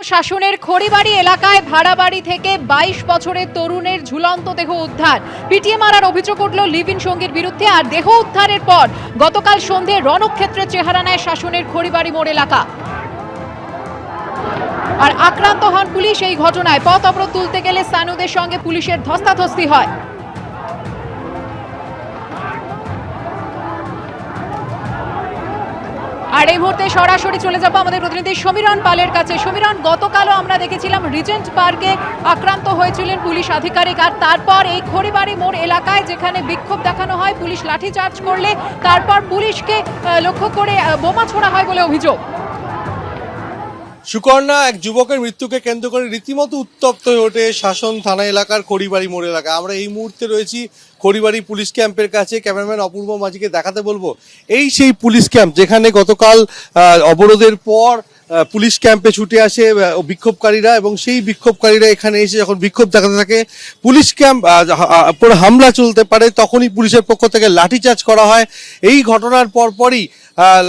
শাসনের খড়িবাড়ি এলাকায় ভাড়া বাড়ি থেকে বাইশ বছরের তরুণের ঝুলন্ত দেহ উদ্ধার। পিটিয়ে মারার অভিযোগ উঠল লিভিন সঙ্গীর বিরুদ্ধে, আর দেহ উদ্ধারের পর গতকাল সন্ধে রণক্ষেত্রের চেহারা নেয় শাসনের খড়িবাড়ি মোড় এলাকা। আর আক্রান্ত হন পুলিশ এই ঘটনায়। পথ অবরোধ তুলতে গেলে সানুদের সঙ্গে পুলিশের ধস্তাধস্তি হয়। আর এই মুহূর্তে সরাসরি চলে যাব আমাদের প্রতিনিধি সমীরণ পালের কাছে। সমীরণ, গতকালও আমরা দেখেছিলাম রিজেন্ট পার্কে আক্রান্ত হয়েছিলেন পুলিশ আধিকারিক আর তারপর এই খড়িবাড়ি মোড় এলাকায় যেখানে বিক্ষোভ দেখানো হয়, পুলিশ লাঠিচার্জ করলে তারপর পুলিশকে লক্ষ্য করে বোমা ছোড়া হয় বলে অভিযোগ। সুকর্ণা এক যুবকের মৃত্যুকে কেন্দ্র করে রীতিমতো উত্তপ্ত হয়ে ওঠে শাসন থানা এলাকার খড়িবাড়ি মোড় এলাকা আমরা এই মুহূর্তে রয়েছি খড়িবাড়ি পুলিশ ক্যাম্পের কাছে। ক্যামেরাম্যান অপূর্ব মাঝিকে দেখাতে বলব, এই সেই পুলিশ ক্যাম্প যেখানে গতকাল অবরোধের পর পুলিশ ক্যাম্পে ছুটে আসে বিক্ষোভকারীরা এবং সেই বিক্ষোভকারীরা এখানে এসে যখন বিক্ষোভ দেখাতে থাকে, পুলিশ ক্যাম্প পুরো হামলা চলতে পারে, তখনই পুলিশের পক্ষ থেকে লাঠিচার্জ করা হয়। এই ঘটনার পরপরই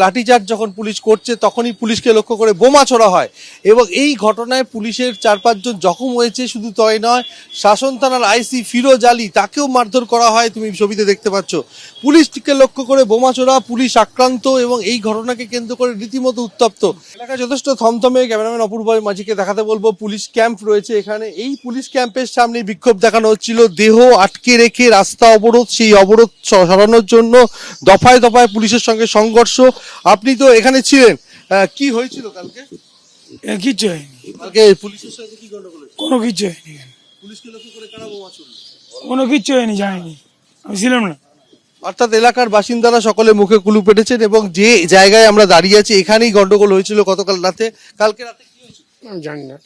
লাঠিচার্জ যখন পুলিশ করছে, তখনই পুলিশকে লক্ষ্য করে বোমা ছোড়া হয় এবং এই ঘটনায় পুলিশের চার পাঁচজন জখম হয়েছে, শুধু তাই নয়, শাসন থানার আইসি ফিরোজ আলী তাকেও মারধর করা হয়, তুমি ছবিতে দেখতে পাচ্ছ। পুলিশকে লক্ষ্য করে বোমা ছোড়া, পুলিশ আক্রান্ত এবং এই ঘটনাকে কেন্দ্র করে রীতিমতো উত্তপ্ত। এলাকা যথেষ্ট থমথমে ক্যামেরাম্যান অপূর্ব মাঝিকে দেখাতে বলব। পুলিশ ক্যাম্প রয়েছে এখানে। এই পুলিশ ক্যাম্পের সামনে বিক্ষোভ দেখানো হচ্ছিল। দেহ আটকে রেখে রাস্তা অবরোধ সেই অবরোধ সরানোর জন্য দফায় দফায় পুলিশের সঙ্গে সংঘর্ষ। আপনি তো এখানে ছিলেন। কি হয়েছিল কালকে? এ কিচ্ছু হয়নি। কালকে পুলিশের সাথে কি গন্ডগোল কোনো কিচ্ছু হয়নি এখানে। পুলিশকে লক্ষ্য করে কারা বোমা কোনো কিচ্ছু হয়নি জানিনি আমি ছিলাম না। অর্থাৎ এলাকার বাসিন্দারা সকলে মুখে কুলু পেটেছেন এবং যে জায়গায় আমরা দাঁড়িয়ে আছি, এখানেই গন্ডগোল হয়েছিল গতকাল রাতে। কালকে রাতে কি হয়েছিল? জানি না।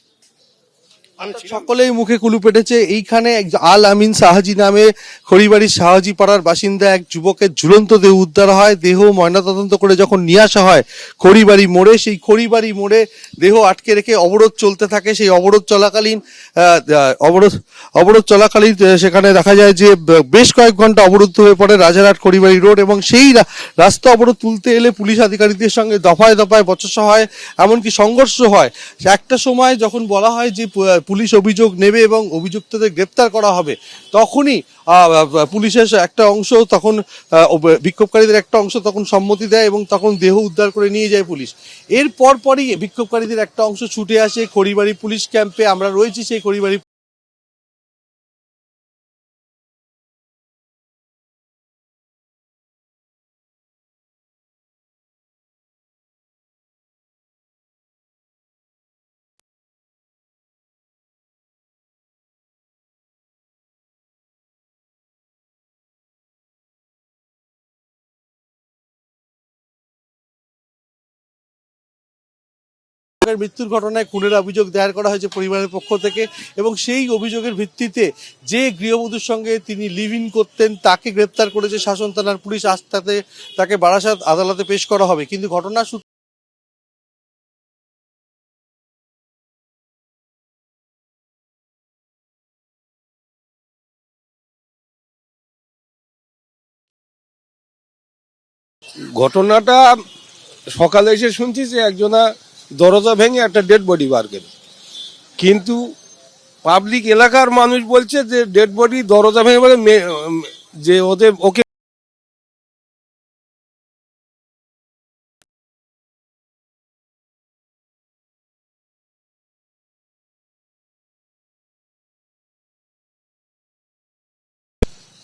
সকলেই মুখে কুলু পেটেছে। এইখানে আল আমিন সাহাজি নামে খড়িবাড়ির সাহাজি পাড়ার বাসিন্দা এক যুবকের ঝুলন্ত দেহ উদ্ধার হয়। দেহ ময়নাতদন্ত করে যখন নিয়ে আসা হয় খড়িবাড়ি মোড়ে সেই খড়িবাড়ি মোড়ে দেহ আটকে রেখে অবরোধ চলতে থাকে। সেই অবরোধ চলাকালীন অবরোধ অবরোধ চলাকালীন সেখানে দেখা যায় যে বেশ কয়েক ঘণ্টা অবরুদ্ধ হয়ে পড়ে রাজারহাট খড়িবাড়ি রোড এবং সেই রাস্তা অবরোধ তুলতে এলে পুলিশ আধিকারিকদের সঙ্গে দফায় দফায় বচসা হয়। এমনকি সংঘর্ষ হয়। একটা সময় যখন বলা হয় যে পুলিশ অভিযোগ নেবে এবং অভিযুক্তদের গ্রেপ্তার করা হবে, তখনই পুলিশের একটা অংশ তখন বিক্ষোভকারীদের একটা অংশ তখন সম্মতি দেয় এবং তখন দেহ উদ্ধার করে নিয়ে যায় পুলিশ। এর পরপরই বিক্ষোভকারীদের একটা অংশ ছুটে আসে খড়িবাড়ি পুলিশ ক্যাম্পে, আমরা রয়েছি সেই খড়িবাড়ি মৃত্যুর ঘটনায় খুনের অভিযোগ দায়ের করা হয়েছে পরিবারের পক্ষ থেকে এবং সেই অভিযোগের ভিত্তিতে যে গৃহবধূর সঙ্গে তিনি লিভ ইন করতেন, তাকে গ্রেপ্তার করেছে শাসন থানার পুলিশ। আজ তাকে বারাসাত আদালতে পেশ করা হবে। কিন্তু ঘটনা ঘটনাটা সকালে এসে শুনছি যে একজনা দরজা ভেঙে একটা ডেড বডি বার করে। কিন্তু পাবলিক এলাকার মানুষ বলছে যে ডেড বডি দরজা ভেঙে বলে যে ওদের ওকে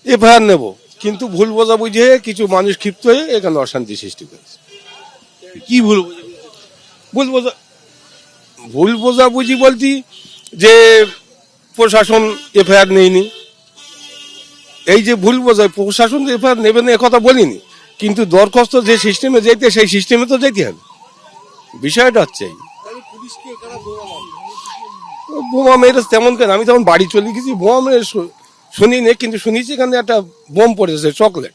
এফআইআর নেব। কিন্তু ভুল বোঝাবুঝি হয়ে কিছু মানুষ ক্ষিপ্ত হয়ে এখানে অশান্তি সৃষ্টি করেছে। কি ভুল? ভুল বোঝা ভুল বোঝাবুঝি বলছি যে প্রশাসন এফআইআর নেয়নি। এই যে ভুল বোঝায় প্রশাসন এফআইআর নেবে না কথা বলিনি। কিন্তু দরখাস্ত যে সিস্টেমে যেতে সেই সিস্টেমে তো যেতে হবে। বিষয়টা হচ্ছে। বোমা মেরে তেমন কেন? আমি তখন বাড়ি চলে গেছি বোমা মেরে শু- শুনিনি কিন্তু শুনেছি এখানে একটা বোম পড়েছে চকলেট।